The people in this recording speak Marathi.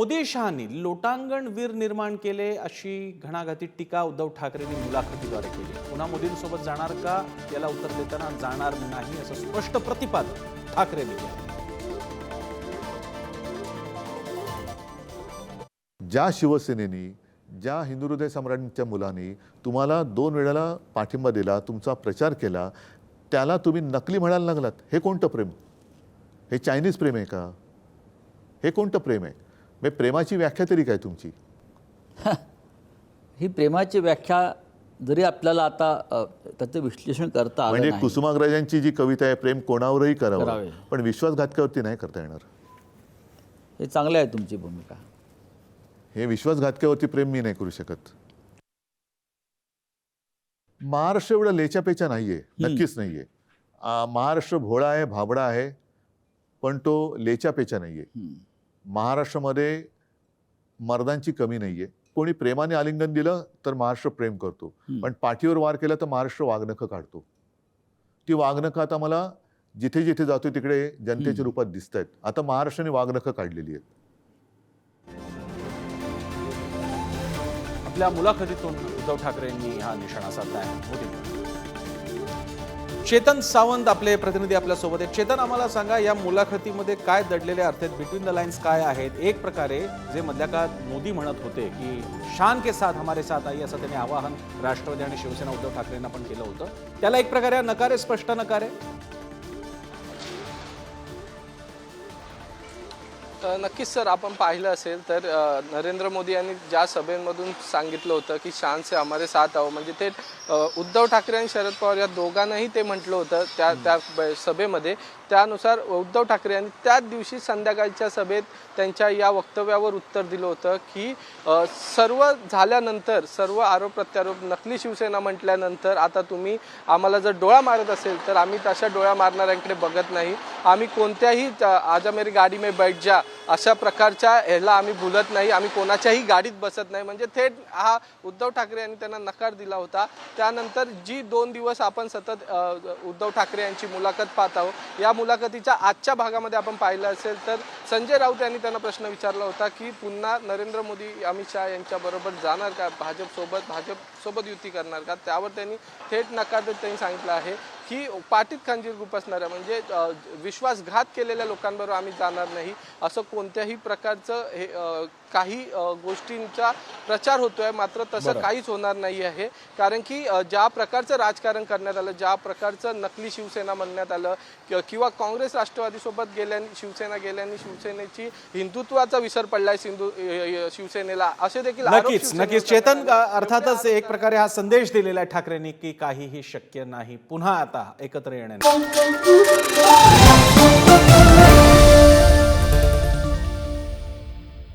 मोदी शहानी लोटांगण वीर निर्माण केले अशी घणाघाती टीका उद्धव ठाकरेंनी मुलाखतीद्वारे केली. पुन्हा मोदींसोबत जाणार का? याला उत्तर देताना जाणार नाही असं स्पष्ट प्रतिपादन ठाकरेंनी केलं. ज्या शिवसेनेनी ज्या हिंदू हृदय सम्राटांच्या मुलांनी तुम्हाला दोन वेळेला पाठिंबा दिला तुमचा प्रचार केला त्याला तुम्ही नकली म्हणायला लागलात. हे कोणतं प्रेम? हे चायनीज प्रेम आहे का? हे कोणतं प्रेम आहे? म्हणजे प्रेमाची व्याख्या तरी काय तुमची? ही प्रेमाची व्याख्या जरी आपल्याला आता त्याचं विश्लेषण करता म्हणजे कुसुमाग्रजांची जी कविता आहे प्रेम कोणावरही करावं. पण विश्वासघातकावरती नाही करता येणार. हे चांगलं आहे तुमची भूमिका. हे विश्वासघातकावरती प्रेम मी नाही करू शकत. महाराष्ट्र एवढा लेचापेचा नाहीये नक्कीच नाहीये. महाराष्ट्र भोळा आहे भाबडा आहे पण तो लेचापेचा नाहीये. महाराष्ट्रामध्ये मर्दांची कमी नाहीये कोणी प्रेमाने आलिंगन दिलं तर महाराष्ट्र प्रेम करतो. पण पाठीवर वार केला तर महाराष्ट्र वागणकं काढतो ती वागणकं आता मला जिथे जिथे जातो तिकडे जनतेच्या. रूपात दिसत आहेत आता महाराष्ट्राने वागणकं काढलेली आहेत आपल्या मुलाखतीतून उद्धव ठाकरेंनी हा निशाणा साधला आहे. चेतन सावंत आपले प्रतिनिधी आपल्यासोबत आहेत. चेतन आम्हाला सांगा या मुलाखतीमध्ये काय दडलेले अर्थ आहेत बिटवीन द लाईन्स काय आहेत? एक प्रकारे जे मधल्या काळात मोदी म्हणत होते की शान के साथ हमारे साथ आई असं त्यांनी आवाहन राष्ट्रवादी आणि शिवसेना उद्धव ठाकरेंना पण केलं होतं. त्याला एक प्रकारे नकारे स्पष्ट नकारे? नक्कीच सर आपण पाहिलं असेल तर नरेंद्र मोदी यांनी ज्या सभेमधून सांगितलं होतं की शान से हमारे साथ आहो म्हणजे ते उद्धव ठाकरे आणि शरद पवार या दोघांनाही ते म्हटलं होतं त्या त्या सभेमध्ये. त्यानुसार उद्धव ठाकरे यांनी त्याच दिवशी संध्याकाळच्या सभेत त्यांच्या या वक्तव्यावर उत्तर दिलं होतं की सर्व झाल्यानंतर सर्व आरोप प्रत्यारोप नकली शिवसेना म्हटल्यानंतर आता तुम्ही आम्हाला जर डोळा मारत असेल तर आम्ही तशा डोळ्या मारणाऱ्यांकडे बघत नाही. आम्ही कोणत्याही अ, आजा मेरी गाडी में बैठ जा अशा प्रकारच्या ह्याला आम्ही भुलत नाही आम्ही कोणाच्याही गाडीत बसत नाही. म्हणजे थेट हा उद्धव ठाकरे यांनी त्यांना नकार दिला होता. त्यानंतर जी दोन दिवस आपण सतत उद्धव ठाकरे यांची मुलाखत पाहत आहोत या मुलाखतीच्या आजच्या भागामध्ये आपण पाहिलं असेल तर संजय राऊत यांनी त्यांना प्रश्न विचारला होता की पुन्हा नरेंद्र मोदी अमित शहा यांच्याबरोबर जाणार का? भाजपसोबत भाजपसोबत युती करणार का? त्यावर त्यांनी थेट नकार देत त्यांनी सांगितलं आहे. की पाठीत खंजीर गुपसणाऱ्या म्हणजे विश्वासघात केलेल्या लोकांबरोबर आम्ही जाणार नाही. असं कोणत्याही प्रकारचं हे काही गोष्टींचा प्रचार होतोय. मात्र तसं काहीच होणार नाही आहे. कारण की ज्या प्रकारचं राजकारण करण्यात आलं ज्या प्रकारचं नकली शिवसेना म्हणण्यात आलं किंवा काँग्रेस राष्ट्रवादीसोबत गेल्याने शिवसेना गेल्याने शिवसेनेची हिंदुत्वाचा विसर पडलाय सिंधू शिवसेनेला. असे देखील नक्कीच नक्कीच. चेतन अर्थातच एक प्रकारे हा संदेश दिलेला आहे ठाकरेंनी की काहीही शक्य नाही. पुन्हा आता एकत्र येणे